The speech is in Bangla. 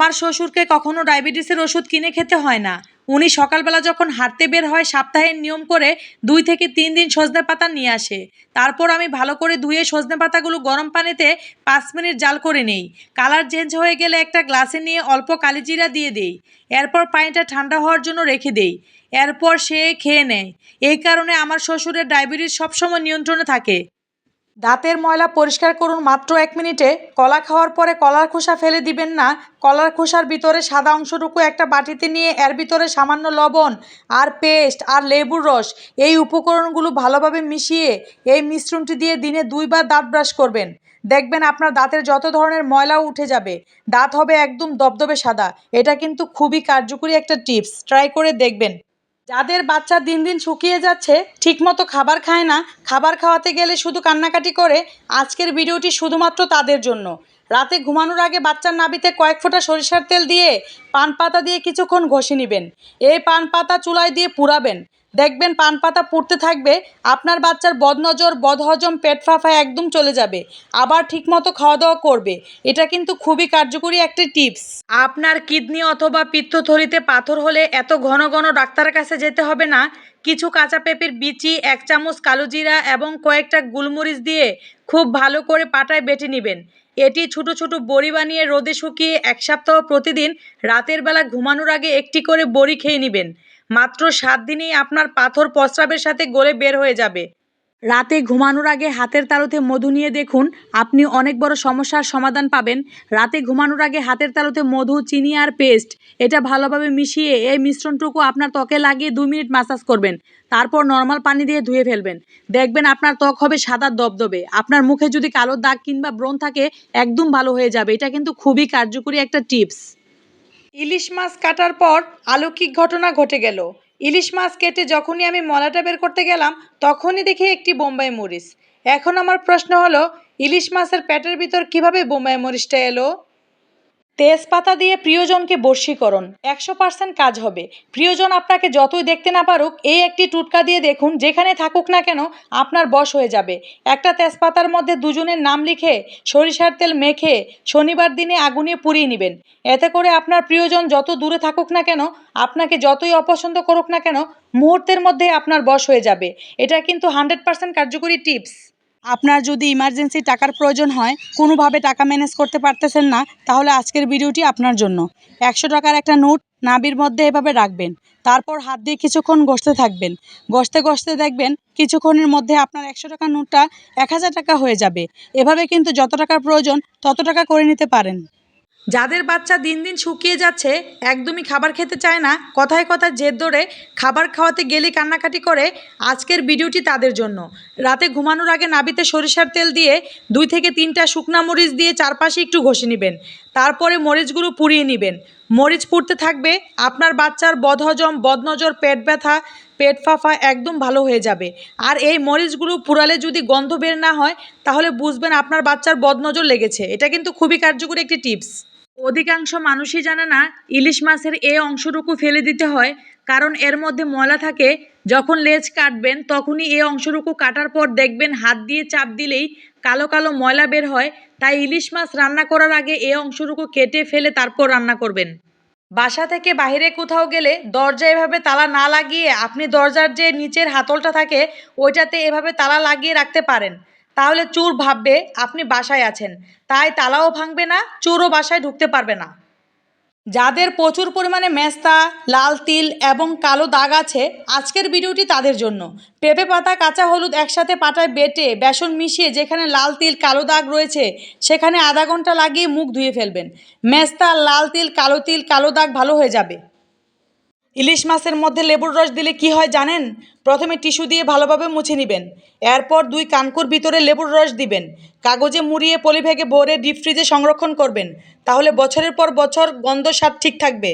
আমার শ্বশুরকে কখনো ডায়াবেটিসের ওষুধ কিনে খেতে হয় না। উনি সকালবেলা যখন হাঁটতে বের হয়, সপ্তাহের নিয়ম করে দুই থেকে তিন দিন সজনে পাতা নিয়ে আসে। তারপর আমি ভালো করে ধুয়ে সজনে পাতাগুলো গরম পানিতে পাঁচ মিনিট জাল করে নেই। কালার চেঞ্জ হয়ে গেলে একটা গ্লাসে নিয়ে অল্প কালিজিরা দিয়ে দেই। এরপর পানিটা ঠান্ডা হওয়ার জন্য রেখে দেই। এরপর সে খেয়ে নেয়। এই কারণে আমার শ্বশুরের ডায়াবেটিস সবসময় নিয়ন্ত্রণে থাকে। দাঁতের ময়লা পরিষ্কার করুন মাত্র এক মিনিটে। কলা খাওয়ার পরে কলার খোসা ফেলে দিবেন না। কলার খোসার ভিতরে সাদা অংশটুকু একটা বাটিতে নিয়ে এর ভিতরে সামান্য লবণ আর পেস্ট আর লেবুর রস এই উপকরণগুলো ভালোভাবে মিশিয়ে এই মিশ্রণটি দিয়ে দিনে দুইবার দাঁত ব্রাশ করবেন। দেখবেন আপনার দাঁতের যত ধরনের ময়লাও উঠে যাবে, দাঁত হবে একদম দবদবে সাদা। এটা কিন্তু খুবই কার্যকরী একটা টিপস। ট্রাই করে দেখবেন। যাদের বাচ্চা দিন দিন শুকিয়ে যাচ্ছে, ঠিকমতো খাবার খায় না, খাবার খাওয়াতে গেলে শুধু কান্নাকাটি করে, আজকের ভিডিওটি শুধুমাত্র তাদের জন্য। রাতে ঘুমানোর আগে বাচ্চার নাবিতে কয়েক ফোঁটা সরিষার তেল দিয়ে পান পাতা দিয়ে কিছুক্ষণ ঘষে নেবেন। এই পান পাতা চুলায় দিয়ে পুরাবেন দেখবেন পান পাতা পুড়তে থাকবে, আপনার বাচ্চার বদনজর, বদহজম, পেট ফাঁফা একদম চলে যাবে, আবার ঠিকমতো খাওয়া দাওয়া করবে। এটা কিন্তু খুবই কার্যকরী একটি টিপস। আপনার কিডনি অথবা পিত্তথলিতে পাথর হলে এত ঘন ঘন ডাক্তারের কাছে যেতে হবে না। কিছু কাঁচা পেঁপের বিচি, এক চামচ কালো জিরা এবং কয়েকটা গুলমরিচ দিয়ে খুব ভালো করে পাটায় বেটে নেবেন। এটি ছোট ছোট বড়ি বানিয়ে রোদে শুকিয়ে এক সপ্তাহ প্রতিদিন রাতের বেলা ঘুমানোর আগে একটি করে বড়ি খেয়ে নেবেন। মাত্র সাত দিনেই আপনার পাথর প্রস্রাবের সাথে গলে বের হয়ে যাবে। রাতে ঘুমানোর আগে হাতের তালুতে মধু নিয়ে দেখুন, আপনি অনেক বড় সমস্যার সমাধান পাবেন। রাতে ঘুমানোর আগে হাতের তালুতে মধু, চিনি আর পেস্ট, এটা ভালোভাবে মিশিয়ে এই মিশ্রণটুকু আপনার ত্বকে লাগিয়ে দু মিনিট মাসাজ করবেন। তারপর নর্মাল পানি দিয়ে ধুয়ে ফেলবেন। দেখবেন আপনার ত্বক হবে সাদা দবদবে। আপনার মুখে যদি কালো দাগ কিংবা ব্রণ থাকে, একদম ভালো হয়ে যাবে। এটা কিন্তু খুবই কার্যকরী একটা টিপস। ইলিশ মাছ কাটার পর আলৌকিক ঘটনা ঘটে গেল। ইলিশ মাছ কেটে যখনই আমি মলাটা বের করতে গেলাম, তখনই দেখি একটি বোম্বাই মরিচ। এখন আমার প্রশ্ন হলো, ইলিশ মাছের পেটের ভিতর কীভাবে বোম্বাই মরিচটা এলো? তেজপাতা দিয়ে প্রিয়জনকে বর্ষীকরণ। একশো পার্সেন্ট কাজ হবে। প্রিয়জন আপনাকে যতই দেখতে না পারুক, এই একটি টুটকা দিয়ে দেখুন, যেখানে থাকুক না কেন, আপনার বশ হয়ে যাবে। একটা তেজপাতার মধ্যে দুজনের নাম লিখে, সরিষার তেল মেখে, শনিবার দিনে আগুনে পুড়িয়ে নেবেন। এতে করে আপনার প্রিয়জন যত দূরে থাকুক না কেন, আপনাকে যতই অপছন্দ করুক না কেন, মুহূর্তের মধ্যে আপনার বশ হয়ে যাবে। এটা কিন্তু হান্ড্রেড পার্সেন্ট কার্যকরী টিপস। আপনার যদি ইমার্জেন্সি টাকার প্রয়োজন হয়, কোনোভাবে টাকা ম্যানেজ করতে পারতেছেন না, তাহলে আজকের ভিডিওটি আপনার জন্য। একশো টাকার একটা নোট নাবির মধ্যে এভাবে রাখবেন। তারপর হাত দিয়ে কিছুক্ষণ ঘষতে থাকবেন। ঘষতে গসতে দেখবেন কিছুক্ষণের মধ্যে আপনার একশো টাকার নোটটা এক হাজার টাকা হয়ে যাবে। এভাবে কিন্তু যত টাকার প্রয়োজন, তত টাকা করে নিতে পারেন। যাদের বাচ্চা দিন দিন শুকিয়ে যাচ্ছে, একদমই খাবার খেতে চায় না, কথায় কথায় জেদ ধরে খাবার খাওয়াতে গেলে কান্নাকাটি করে আজকের ভিডিওটি তাদের জন্য। রাতে ঘুমানোর আগে নাবিতে সরিষার তেল দিয়ে দুই থেকে তিনটা শুকনা মরিচ দিয়ে চারপাশে একটু ঘষে নেবেন। তারপরে মরিচগুলো পুড়িয়ে নেবেন। মরিচ পুড়তে থাকবে, আপনার বাচ্চার বদহজম, বদনজর, পেট ব্যথা, পেট ফাফা একদম ভালো হয়ে যাবে। আর এই মরিচগুলো পুরালে যদি গন্ধ বের না হয়, তাহলে বুঝবেন আপনার বাচ্চার বদনজর লেগেছে। এটা কিন্তু খুবই কার্যকরী একটি টিপস। অধিকাংশ মানুষই জানে না ইলিশ মাছের এই অংশটুকু ফেলে দিতে হয়, কারণ এর মধ্যে ময়লা থাকে। যখন লেজ কাটবেন, তখনই এই অংশটুকু কাটার পর দেখবেন হাত দিয়ে চাপ দিলেই কালো কালো ময়লা বের হয়। তাই ইলিশ মাছ রান্না করার আগে এই অংশটুকু কেটে ফেলে তারপর রান্না করবেন। বাসা থেকে বাইরে কোথাও গেলে দরজা এভাবে তালা না লাগিয়ে আপনি দরজার যে নিচের হাতলটা থাকে, ওইটাতে এভাবে তালা লাগিয়ে রাখতে পারেন। তাহলে চোর ভাববে আপনি বাসায় আছেন। তাই তালাও ভাঙবে না, চোরও বাসায় ঢুকতে পারবে না। যাদের প্রচুর পরিমাণে মেস্তা, লাল তিল এবং কালো দাগ আছে, আজকের ভিডিওটি তাদের জন্য। পেঁপে পাতা, কাঁচা হলুদ একসাথে পাটায় বেটে বেসন মিশিয়ে যেখানে লাল তিল, কালো দাগ রয়েছে, সেখানে আধা ঘণ্টা লাগিয়ে মুখ ধুয়ে ফেলবেন। মেস্তা, লাল তিল, কালো তিল, কালো দাগ ভালো হয়ে যাবে। ইলিশ মাছের মধ্যে লেবুর রস দিলে কি হয় জানেন? প্রথমে টিস্যু দিয়ে ভালোভাবে মুছে নেবেন। এরপর দুই কানকুর ভিতরে লেবুর রস দিবেন। কাগজে মুড়িয়ে পলিব্যাগে ভরে ডিপ ফ্রিজে সংরক্ষণ করবেন। তাহলে বছরের পর বছর গন্ধ স্বাদ ঠিক থাকবে।